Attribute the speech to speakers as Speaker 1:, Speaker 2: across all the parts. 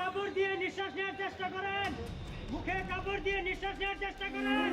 Speaker 1: কাপড় দিয়ে নিঃশ্বাস নেওয়ার চেষ্টা করেন। মুখে কাপড় দিয়ে নিঃশ্বাস নেওয়ার চেষ্টা করেন।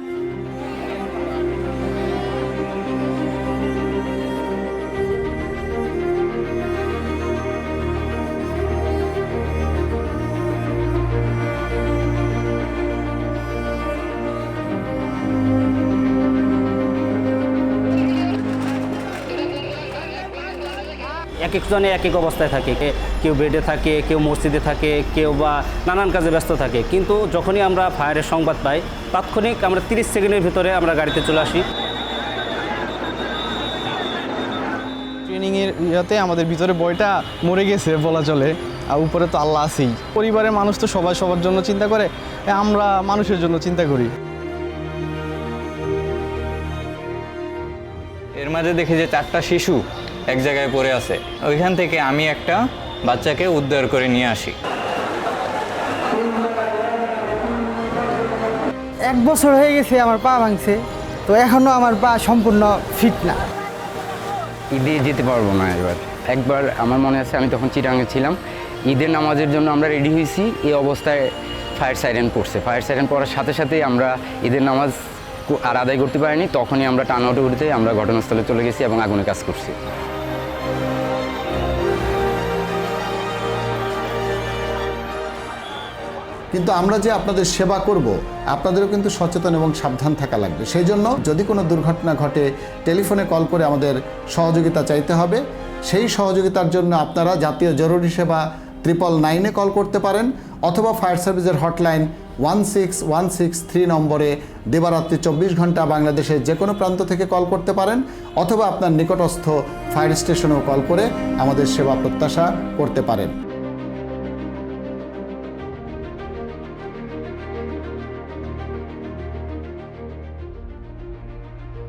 Speaker 2: এক একজনে এক এক অবস্থায় থাকে। কে- কেউ বেডে থাকে কেউ মসজিদে থাকে কেউ বা নানান কাজে ব্যস্ত থাকে। কিন্তু যখনই আমরা ফায়ারের সংবাদ পাই তাৎক্ষণিক আমরা তিরিশ সেকেন্ডের ভিতরে আমরা গাড়িতে চলে আসি।
Speaker 3: ট্রেনিংয়ের ইয়াতে আমাদের ভিতরে বয়টা মরে গেছে বলা চলে আর উপরে তো আল্লাহ আছেই। পরিবারের মানুষ তো সবাই সবার জন্য চিন্তা করে আমরা মানুষের জন্য চিন্তা করি।
Speaker 4: এর মাঝে দেখি যে চারটা শিশু এক জায়গায় পড়ে আছে। ওইখান থেকে আমি একটা বাচ্চাকে উদ্ধার করে নিয়ে আসি।
Speaker 5: এক বছর হয়ে গেছে আমার পা ভাঙছে। তো এখনও আমার পা সম্পূর্ণ ফিট না।
Speaker 6: ঈদে যেতে পারব না এবার। একবার আমার মনে আছে আমি তখন চিটাঙে ছিলাম। ঈদের নামাজের জন্য আমরা রেডি হয়েছি। এই অবস্থায় ফায়ার সাইরেন পড়ছে। ফায়ার সাইরেন পড়ার সাথে সাথেই আমরা ঈদের নামাজ আর আদায় করতে পারিনি। তখনই আমরা টান আমরা ঘটনাস্থলে চলে গেছি এবং আগুনে কাজ করছি।
Speaker 7: কিন্তু আমরা যে আপনাদের সেবা করব, আপনাদেরও কিন্তু সচেতন এবং সাবধান থাকা লাগবে। সেই জন্য যদি কোনো দুর্ঘটনা ঘটে, টেলিফোনে কল করে আমাদের সহযোগিতা চাইতে হবে। সেই সহযোগিতার জন্য আপনারা জাতীয় জরুরি সেবা ট্রিপল নাইনে কল করতে পারেন অথবা ফায়ার সার্ভিসের hotline one six one six three নম্বরে দিবারাত্রি চব্বিশ ঘণ্টা বাংলাদেশের যে কোনো প্রান্ত থেকে কল করতে পারেন অথবা আপনার নিকটস্থ ফায়ার স্টেশনেও কল করে আমাদের সেবা প্রত্যাশা করতে পারেন।